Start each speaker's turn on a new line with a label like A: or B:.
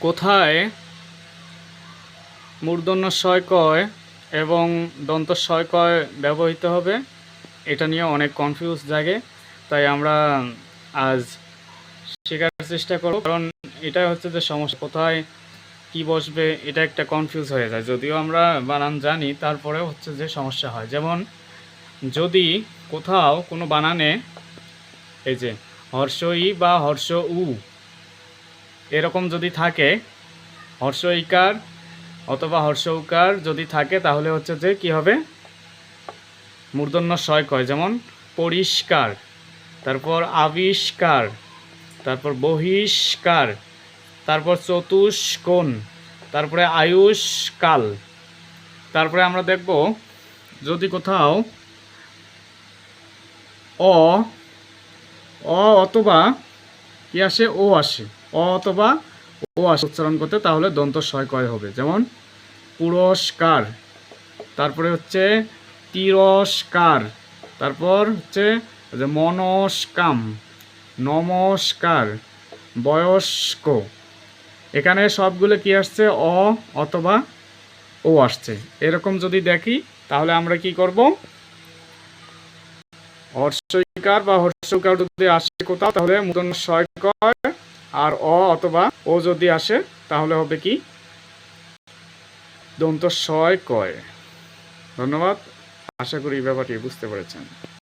A: কোথায়? মূর্ধন্য শয় কয় এবং দন্ত শয় কয় ব্যবহৃত হবে? এটা নিয়ে অনেক কনফিউজ জাগে, তাই আমরা আজ শেখার চেষ্টা করব, কারণ এটা হচ্ছে যে সমস্যা, কোথায় কি বসবে, এটা একটা কনফিউজ হয়ে যায়। যদিও আমরা বানান জানি, তারপরেও হচ্ছে যে সমস্যা হয়। যেমন, যদি কোথাও কোনো বানানে, এই যে হর্ষ ই বা হর্ষ উ এরকম যদি থাকে, হর্ষ ইকার অথবা হর্ষ উকার যদি থাকে, তাহলে হচ্ছে যে কি হবে? মূর্ধন্য শয় কয়, যেমন পরিষ্কার, তারপর আবিষ্কার, তারপর বহিষ্কার, তারপর চতুষ্কোণ, তারপরে আয়ুষ্কাল। তারপরে আমরা দেখব যদি কোথাও অ অথবা কি আসে, ও আসে। অথবা ও আসে উচ্চারণ করতে, তাহলে দন্ত শয় কয় হবে। যেমন, পুরস্কার। তারপরে হচ্ছে, তিরস্কার। তারপর হচ্ছে মনস্কাম, নমস্কার, বয়স্ক। এখানে সবগুলো কি আসছে? অ অথবা ও আসছে। এরকম যদি দেখি, তাহলে আমরা কি করব? হর্ষইকার বা হর্ষকার যদি আসে কোথাও, তাহলে মুদন কয় আর অ অথবা ও যদি আসে, তাহলে হবে কি? দন্ত শয় কয়। ধন্যবাদ। আশা করি ব্যাপারটি বুঝতে পেরেছেন।